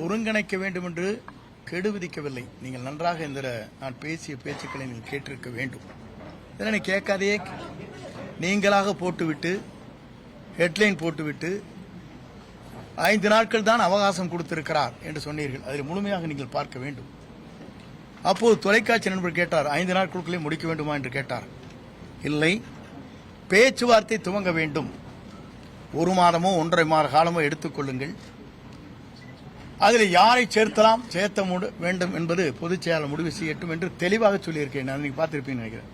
ஒருங்கிணைக்க வேண்டும் என்று கெடு விதிக்கவில்லை. நீங்கள் நன்றாக இந்த நான் பேசிய பேச்சுக்களை நீங்கள் கேட்டிருக்க வேண்டும். இதனை கேட்காதையே நீங்களாக போட்டுவிட்டு ஹெட்லைன் போட்டுவிட்டு ஐந்து நாட்கள் தான் அவகாசம் கொடுத்திருக்கிறார் என்று சொன்னீர்கள். அதில் முழுமையாக நீங்கள் பார்க்க வேண்டும். அப்போது தொலைக்காட்சி நண்பர் கேட்டார் ஐந்து நாட்களுக்குள்ளே முடிக்க வேண்டுமா? என்று கேட்டார். இல்லை. பேச்சுவார்த்தை துவங்க வேண்டும். ஒரு மாதமோ ஒன்றரை மாத காலமோ எடுத்துக்கொள்ளுங்கள் அதில் யாரை சேர்த்தலாம் சேர்த்த வேண்டும் என்பது பொதுச் செயலாளர் முடிவு செய்யட்டும் என்று தெளிவாக சொல்லியிருக்கேன் நான் நீங்கள் பார்த்துருப்பேன் நினைக்கிறேன்.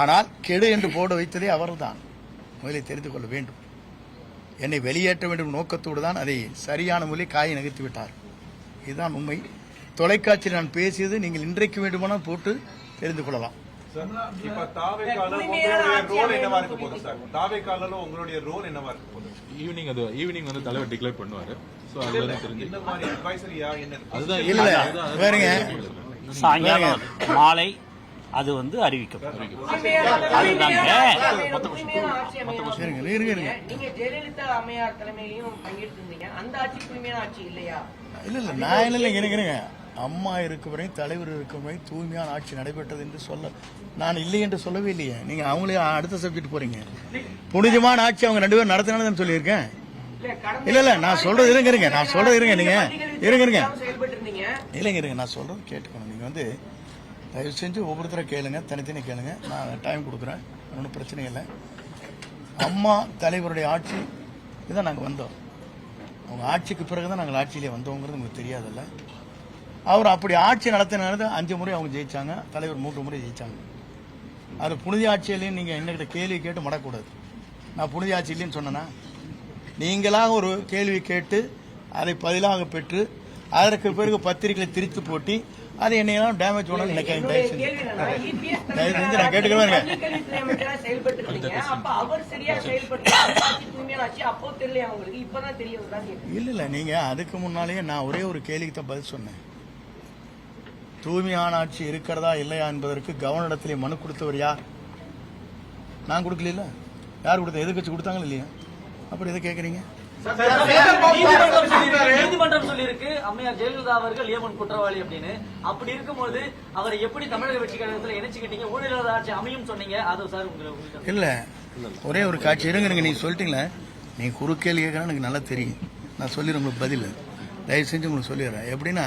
ஆனால் கெடு என்று போட வைத்ததே அவர்தான். முதலில் தெரிந்து கொள்ள வேண்டும். என்னை வெளியேற்ற வேண்டும் நோக்கத்தோடு தான் அதை சரியான முறையில் காயை நகர்த்தி விட்டார். இதுதான் உண்மை. தொலைக்காட்சியில் நான் பேசியது நீங்கள் இன்றைக்கு வேண்டுமானால் போட்டு தெரிந்து கொள்ளலாம். சார், இப்ப தாவேக்கால உங்களுடைய ரோல் என்னவா இருக்க போகுது சார்? தாவேக்கால உங்களுடைய ரோல் என்னவா இருக்க போகுது? ஈவினிங் அது ஈவினிங் வந்து தலைவர் டிக்ளேர் பண்ணுவாரு. சோ அதுல தெரிஞ்சு இந்த மாதிரி அட்வைசரியா என்ன? அதுதான் இல்ல வேறுங்க. சாயங்காலம் மாலை அது வந்து அறிவிக்கப்படும். அதுதாங்க. இருங்க இருங்க இருங்க. நீங்க ஜெயலலிதா அம்மையார் தலைமையிலையும் பங்கேற்றிருந்தீங்க. அந்த ஆட்சி இல்லையா? இல்ல இல்ல. நான் இல்ல இல்ல. இருங்க இருங்க. அம்மா இருக்கும் வரை தலைவர் இருக்கும் வரை தூய்மையான ஆட்சி நடைபெற்றது என்று சொல்ல நான் இல்லை என்று சொல்லவே இல்லையே. நீங்க அவங்களே அடுத்த சப்ஜெக்ட் போறீங்க. புனிதமான ஆட்சி அவங்க ரெண்டு பேரும் நடத்தினாலும் சொல்லியிருக்கேன். இல்ல இல்லை இல்ல நான் சொல்றது இருங்க இருங்க நான் சொல்றது இருங்க நீங்க. இருங்க இருங்க. இல்லைங்க இருங்க நான் சொல்றது கேட்டுக்கணும். நீங்க வந்து தயவு செஞ்சு ஒவ்வொருத்தரை கேளுங்க தனித்தனி கேளுங்க. நான் டைம் கொடுக்குறேன். ஒன்றும் பிரச்சனை இல்லை. அம்மா தலைவருடைய ஆட்சி இதான் நாங்கள் வந்தோம். அவங்க ஆட்சிக்கு பிறகு தான் நாங்கள் ஆட்சியிலே வந்தோங்கிறது உங்களுக்கு தெரியாதுல்ல. அவர் அப்படி ஆட்சி நடத்தினது அஞ்சு முறை அவங்க ஜெயிச்சாங்க தலைவர் மூன்று முறை ஜெயிச்சாங்க. அது புனித ஆட்சியிலையும் நீங்கள் என்கிட்ட கேள்வி கேட்டு மடக்கூடாது. நான் புனித ஆட்சி இல்லைன்னு சொன்னேன்னா நீங்களாக ஒரு கேள்வி கேட்டு அதை பதிலாக பெற்று அதற்கு பிறகு பத்திரிகைகளை திரித்து போட்டி அதை என்னையெல்லாம் டேமேஜ் பண்ணணும்னு நினைக்காதீங்க தயவு செஞ்சு. நான் கேட்டுக்கிறேன். இல்ல இல்ல நீங்க அதுக்கு முன்னாலேயே நான் ஒரே ஒரு கேள்விக்கு தான் பதில் சொன்னேன். தூய்மையான ஆட்சி இருக்கிறதா இல்லையா என்பதற்கு கவர்னரிடத்திலே மனு கொடுத்தவர் யார்? நான் கொடுக்கல யார் கொடுத்த எதிர்கட்சி கொடுத்தாங்களா இல்லையா? அப்படி எதை கேக்குறீங்க நீதிமன்றம் சொல்லியிருக்கு, அம்மையார் ஜெயலலிதா அவர்கள் ஏமன் குற்றவாளி அப்படின்னு. அப்படி இருக்கும்போது அவரை எப்படி தமிழக வெற்றி கழகத்துல இணைச்சுக்கிட்டீங்க ஆட்சி அமையும் சொன்னீங்க. அது சார் உங்களை உங்களுக்கு இல்ல. ஒரே ஒரு காட்சி. இருங்க நீங்க சொல்லிட்டீங்களே? நீங்க குறுக்கேள்வி கேட்கறா எனக்கு நல்லா தெரியும். நான் சொல்லிடுறேன் உங்களுக்கு பதில். தயவு செஞ்சு உங்களுக்கு சொல்லிடுறேன். எப்படின்னா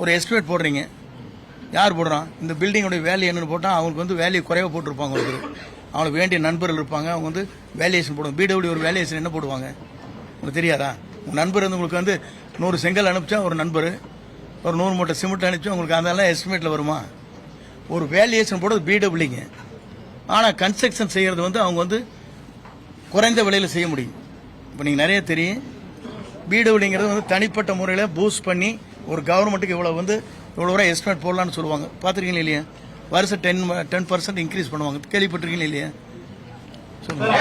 ஒரு எஸ்டிமேட் போடுறீங்க. யார் போடுறான்? இந்த பில்டிங்குடைய வேல்யூ என்னன்னு போட்டால் அவங்களுக்கு வந்து வேல்யூ குறைவாக போட்டிருப்பாங்க ஒருத்தர் அவங்களுக்கு வேண்டிய நண்பர்கள் இருப்பாங்க. அவங்க வந்து வேல்யூஷன் போடுவாங்க. பிடபிள்யூ ஒரு வேல்யூஷன் என்ன போடுவாங்க? உங்களுக்கு தெரியாதா? உங்கள் நண்பர் வந்து உங்களுக்கு வந்து நூறு செங்கல் அனுப்பிச்சா ஒரு நண்பர். ஒரு நூறு மூட்டை சிமெண்ட் அனுப்பிச்சா உங்களுக்கு அதெல்லாம் எஸ்டிமேட்டில் வருமா? ஒரு வேல்யூஷன் போடுறது பிடபிள்யூங்க ஆனால் கன்ஸ்ட்ரக்ஷன் செய்கிறது வந்து அவங்க வந்து குறைந்த விலையில் செய்ய முடியும். இப்போ நீங்கள் நிறைய தெரியும். பிடபிள்யூங்கிறது வந்து தனிப்பட்ட முறையில் பூஸ்ட் பண்ணி ஒரு கவர்மெண்ட்டுக்கு இவ்வளோ வந்து இவ்வளோ ரூபா எஸ்டிமேட் போடலான்னு சொல்லுவாங்க. பார்த்துருக்கீங்களா இல்லையா? வருஷம் டென் டென் பர்சன்ட் இன்க்ரீஸ் பண்ணுவாங்க. கேள்விப்பட்டிருக்கீங்களா இல்லையா? சொல்லுங்க.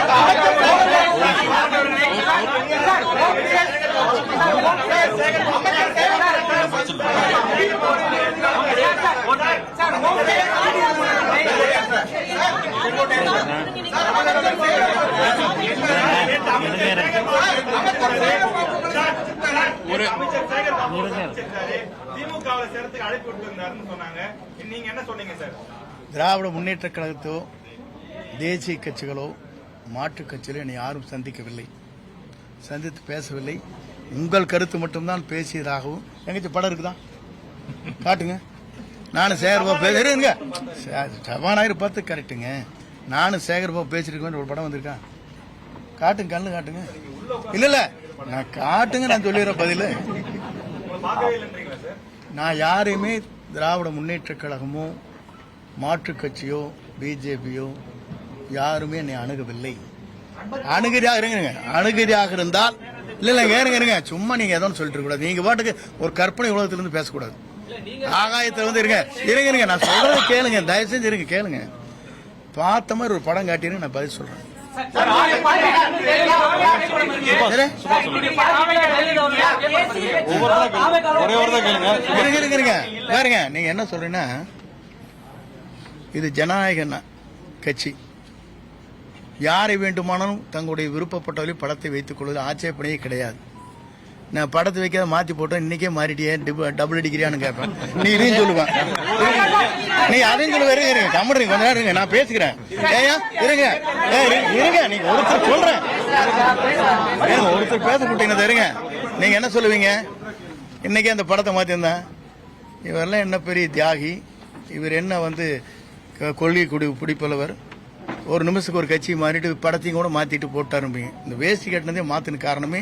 திமுகவுல சேர்த்துக்கு அழைப்பு விட்டுருந்தாருன்னு சொன்னாங்க. நீங்க என்ன சொன்னீங்க சார்? திராவிட முன்னேற்ற கழகத்தோ தேசிய கட்சிகளோ மாற்றுக் கட்சிகளோ என்னை யாரும் சந்திக்கவில்லை. சந்தித்து பேசவில்லை. உங்கள் கருத்து மட்டும்தான் பேசியதாகவும் எங்கச்சி படம் இருக்குதா? காட்டுங்க. நானும் சேகர்பாபு பேசுறேங்க சபாநாயகர் பார்த்து கரெக்டுங்க நானும் சேகர்பாபு பேசிருக்கேன் ஒரு படம் வந்திருக்கா? காட்டுங்க கண்ணு காட்டுங்க. இல்ல இல்ல. நான் காட்டுங்க நான் சொல்லிடுறேன் பதில். நான் யாரையுமே திராவிட முன்னேற்ற கழகமோ மாற்றுக் கட்சியோ பிஜேபியோ யாருமே என்னை அணுகவில்லை. அணுகிறதாக இருங்க அணுகிறதாக இருந்தால் இல்ல இல்ல இருங்க இருங்க சும்மா நீங்க ஏதோ ஒண்ணு சொல்லிட்டு கூடாது நீங்க பாட்டுக்கு ஒரு கற்பனை உலகத்துல இருந்து பேசக்கூடாது. ஆகாயத்துல வந்து இருங்க. இருங்க இருங்க. நான் சொல்றதை கேளுங்க. தயவு செஞ்சு இருங்க கேளுங்க. பார்த்த மாதிரி ஒரு படம் காட்டினு நான் பதில் சொல்றேன். ஒரே பாருங்க நீங்க என்ன சொல்றீங்கன்னா இது ஜனநாயக கட்சி. யாரை வேண்டுமானாலும் தங்களுடைய விருப்பப்பட்டவரை படத்தை வைத்துக் கொள்வது ஆட்சேபனையே கிடையாது. நான் படத்தை வைக்காத மாத்தி போட்டேன். இன்னைக்கே மாறிட்டியே. டிப- டபுள் அடிக்கிறியான்னு கேட்பேன். நீ இதையும் சொல்லுவேன் நீ அதையும் சொல்லுவ இருங்க இருங்க கம்முறீங்க கொஞ்ச நேரம் இருங்க. நான் பேசுகிறேன் ஏயா இருங்க இருங்க. நீங்க ஒருத்தர் சொல்றேன் ஒருத்தர் பேச போட்டீங்கன்னா இருங்க. நீங்க என்ன சொல்லுவீங்க? இன்னைக்கு அந்த படத்தை மாத்திருந்தேன். இவரெல்லாம் என்ன பெரிய தியாகி? இவர் என்ன வந்து கொள்கை குடி பிடிப்பளவர் ஒரு நிமிஷத்துக்கு ஒரு கட்சி மாறிட்டு படத்தையும் கூட மாத்திட்டு போட்டாரும்பீங்க. இந்த வேஷ்டி கட்டினதே மாத்தின காரணமே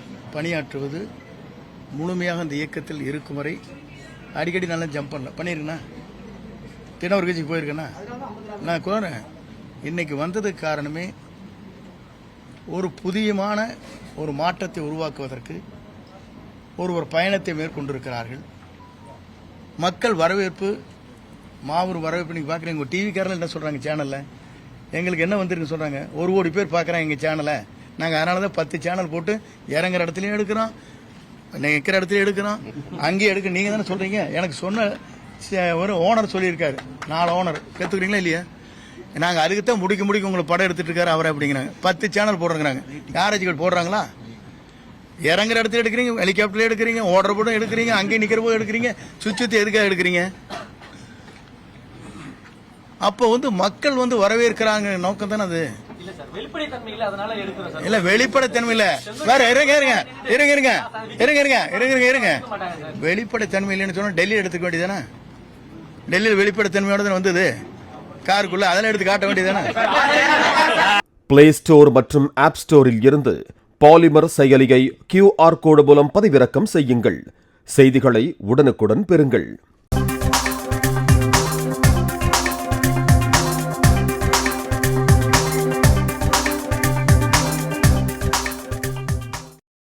பணியாற்றுவது முழுமையாக அந்த இயக்கத்தில் இருக்கும் வரை அடிக்கடி நல்லா ஜம்ப் பண்ணல பண்ணிருக்கேனா? தின ஒரு கட்சிக்கு போயிருக்கேண்ணா நான் கோரேன். இன்னைக்கு வந்ததுக்கு காரணமே ஒரு புதியமான ஒரு மாற்றத்தை உருவாக்குவதற்கு ஒரு ஒரு பயணத்தை மேற்கொண்டிருக்கிறார்கள். மக்கள் வரவேற்பு மாபெரும் வரவேற்பு நீங்கள் பார்க்குறீங்க. உங்கள் டிவி என்ன சொல்கிறாங்க சேனலில் எங்களுக்கு என்ன வந்திருக்குன்னு சொல்கிறாங்க ஒரு கோடி பேர் பார்க்குறாங்க எங்கள் சேனலை நாங்கள் அதனால தான் பத்து சேனல் போட்டு இறங்குற இடத்துலையும் எடுக்கிறோம். நிற்கிற இடத்துலையும் எடுக்கிறோம். அங்கேயும் எடுக்க நீங்கள் தானே சொல்கிறீங்க எனக்கு சொன்ன ஒரு ஓனர் சொல்லியிருக்காரு. நாலு ஓனர் கத்துக்கிறீங்களா இல்லையா? நாங்கள் அதுக்கு தான் முடிக்க முடிக்க உங்களை படம் எடுத்துட்டு இருக்காரு அவரை அப்படிங்கிறாங்க. பத்து சேனல் போடுறாங்க யாராச்சும் போடுறாங்களா? இறங்குற இடத்துல எடுக்கிறீங்க ஹெலிகாப்டர்ல எடுக்கிறீங்க ஓடுற போதும் எடுக்கிறீங்க அங்கேயும் நிற்கிற போது எடுக்கிறீங்க சுத்தி எதுக்காக எடுக்கிறீங்க? அப்போ வந்து மக்கள் வந்து வரவேற்கிறாங்க நோக்கம் தானே அது. இல்ல சார். வெளிப்படைத்தன்மை இல்ல அதனால எடுக்கிறோம் சார். இல்ல வெளிப்படைத்தன்மை இல்ல வேற இருங்க இருங்க. இருங்க இருங்க. இருங்க இருங்க. இருங்க இருங்க இருங்க. வெளிப்படைத்தன்மை இல்லைன்னு சொன்னா டெல்லி எடுத்துக்க வேண்டியதானே டெல்லியில் வெளிப்படைத்தன்மையோட தானே வந்தது? காருக்குள்ள அதெல்லாம் எடுத்து காட்ட வேண்டியதானே பிளே ஸ்டோர் மற்றும் ஆப் ஸ்டோரில் இருந்து பாலிமர் செயலியை கியூஆர் கோடு மூலம் பதிவிறக்கம் செய்யுங்கள். செய்திகளை உடனுக்குடன் பெறுங்கள்.